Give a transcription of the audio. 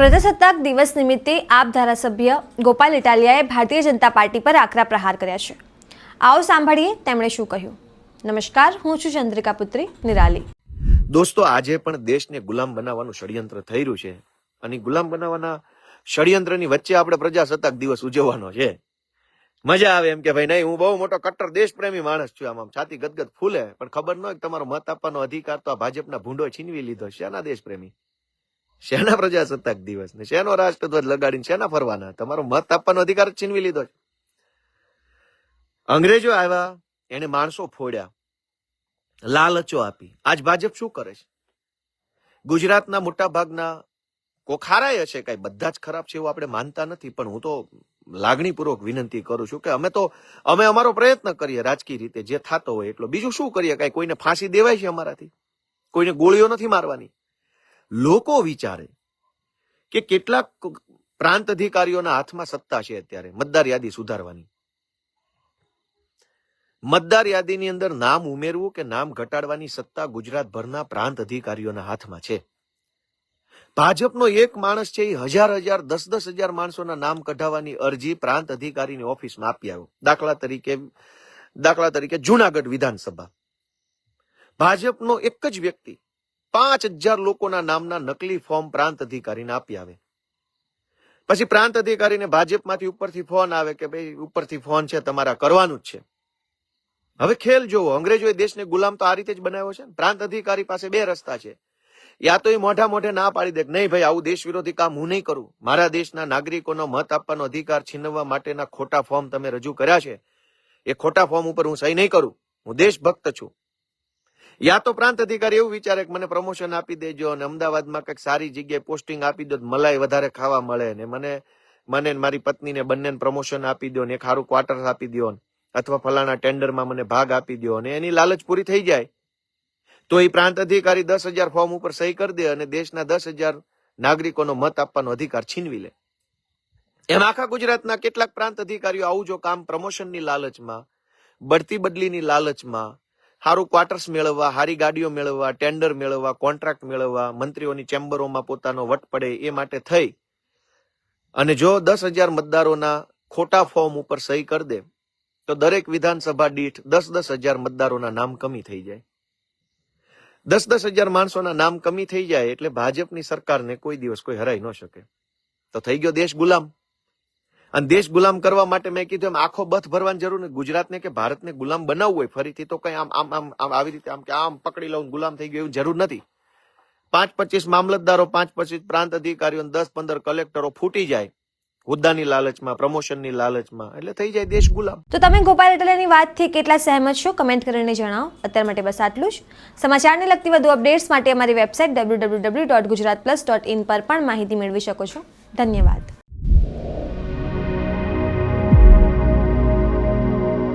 પ્રજાસત્તાક દિવસ નિમિત્તે આપ ધારાસભ્ય ગોપાલ ઇટાલિયાએ ભારતીય જનતા પાર્ટી પર આકરા પ્રહાર કર્યા છે. આવો સાંભળીએ તેમણે શું કહ્યું. નમસ્કાર, હું છું ચંદ્રિકા પુત્રી, નિરાલી. દોસ્તો, આજે પણ દેશને ગુલામ બનાવવાનું ષડયંત્ર થઈ રહ્યું છે અને ગુલામ બનાવવાના ષડયંત્રની વચ્ચે આપણે પ્રજાસત્તાક દિવસ ઉજવવાનો છે. મજા આવે એમ કે ભાઈ, નહીં, હું બહુ મોટો કટ્ટર દેશપ્રેમી માણસ છું, આમ છાતી ગદગદ ફૂલે, પણ ખબર ન હોય તમારો મત આપવાનો અધિકાર તો આ ભાજપના ભૂંડો છીનવી લીધો છે શેના દેશપ્રેમી. શેના પ્રજાસત્તાક દિવસ ને? શેનો રાષ્ટ્રધ્વજ લગાડીને શેના ફરવાના? તમારો મત આપવાનો અધિકાર છીનવી લીધો છે. અંગ્રેજો આવ્યા, એને માણસો ફોડ્યા, લાલચો આપી. આજ ભાજપ શું કરે છે? ગુજરાતના મોટા ભાગના કોખારાય હશે કઈ, બધા જ ખરાબ છે એવું આપણે માનતા નથી, પણ હું તો લાગણીપૂર્વક વિનંતી કરું છું કે અમે તો, અમે અમારો પ્રયત્ન કરીએ રાજકીય રીતે, જે થતો હોય એટલો. બીજું શું કરીએ? કઈ કોઈને ફાંસી દેવાય છે અમારાથી? કોઈને ગોળીઓ નથી મારવાની? લોકો વિચારે કે કેટલાક પ્રાંત અધિકારીઓના હાથમાં સત્તા છે અત્યારે, મતદાર યાદી સુધારવાની. મતદાર યાદીની અંદર નામ ઉમેરવું કે નામ ઘટાડવાની સત્તા ગુજરાતભરના પ્રાંત અધિકારીઓના હાથમાં છે. ભાજપનો એક માણસ છે એ હજાર હજાર, દસ દસ હજાર માણસોના નામ કઢાવવાની અરજી પ્રાંત અધિકારીની ઓફિસમાં આપી આવ્યો. દાખલા તરીકે દાખલા તરીકે જુનાગઢ વિધાનસભા. ભાજપનો એક જ વ્યક્તિ પાંચ હજાર લોકોના નામના નકલી ફોર્મ પ્રાંત અધિકારીને આપી આવે. પછી પ્રાંત અધિકારીને ભાજપમાંથી ઉપરથી ફોન આવે કે ભાઈ, ઉપરથી ફોન છે, તમારા કરવાનું જ છે. હવે ખેલ જોવો, અંગ્રેજોએ દેશને ગુલામ તો આ રીતે જ બનાવ્યો છે પ્રાંત અધિકારી પાસે બે રસ્તા છે. યા તો એ મોઢા મોઢે ના પાડી દે નહીં ભાઈ, આવું દેશ વિરોધી કામ હું નહીં કરું. મારા દેશના નાગરિકોનો મત આપવાનો અધિકાર છીનવવા માટેના ખોટા ફોર્મ તમે રજૂ કર્યા છે. એ ખોટા ફોર્મ ઉપર હું સહી નહીં કરું. હું દેશભક્ત છું. યા તો પ્રાંત અધિકારી એવું વિચારે કે મને પ્રમોશન આપી દેજો અને અમદાવાદમાં કંઈક સારી જગ્યાએ પોસ્ટિંગ આપી દો મલાઈ વધારે ખાવા મળે ને મને મને મારી પત્નીને બંનેને પ્રમોશન આપી દો ને એક સારું ક્વાર્ટર આપી દો અથવા ફલાણા ટેન્ડરમાં મને ભાગ આપી દો અને એની લાલચ પૂરી થઈ જાય. તો એ પ્રાંત અધિકારી દસ હજાર ફોર્મ ઉપર સહી કરી દે અને દેશના દસ હજાર નાગરિકોનો મત આપવાનો અધિકાર છીનવી લે. એમ આખા ગુજરાતના કેટલાક પ્રાંત અધિકારીઓ આવું જો કામ પ્રમોશનની લાલચમાં, બઢતી બદલીની લાલચમાં સારું ક્વાર્ટર્સ મેળવવા સારી ગાડીઓ મેળવવા ટેન્ડર મેળવવા કોન્ટ્રાક્ટ મેળવવા, મંત્રીઓની ચેમ્બરોમાં પોતાનો વટ પડે એ માટે થઈ. અને જો દસ હજાર મતદારોના ખોટા ફોર્મ ઉપર સહી કરી દે, તો દરેક વિધાનસભા દીઠ દસ દસ હજાર મતદારોના નામ કમી થઈ જાય. દસ દસ હજાર માણસોના નામ કમી થઈ જાય એટલે ભાજપની સરકારને કોઈ દિવસ કોઈ હરાઈ ન શકે. તો થઈ ગયો દેશ ગુલામ. અને દેશ ગુલામ કરવા માટે મેં કીધું એમ આખો બથ ભરવાની જરૂર નથી. ગુજરાતને કે ભારતને ગુલામ બનાવવું હોય, ફરીથી તો કઈ આમ આમ આમ આમ આવી રીતે આમ કે આમ પકડી લઉં, ગુલામ થઈ ગયું એવું જરૂર નથી. પાંચ પચીસ મામલતદારો, પાંચ પચીસ પ્રાંત અધિકારીઓ દસ પંદર કલેક્ટરો ફૂટી જાય હોદ્દાની લાલચમાં, પ્રમોશનની લાલચમાં. એટલે થઈ જાય દેશ ગુલામ. તો તમે ગોપાલ ઇટાલિયાની વાતથી કેટલા સહેમત છો? કમેન્ટ કરીને જણાવો. અત્યાર માટે બસ આટલું જ. સમાચારને લગતી વધુ અપડેટ્સ માટે અમારી website W W W dot Gujarat plus dot in પર પણ માહિતી મેળવી શકો છો. ધન્યવાદ.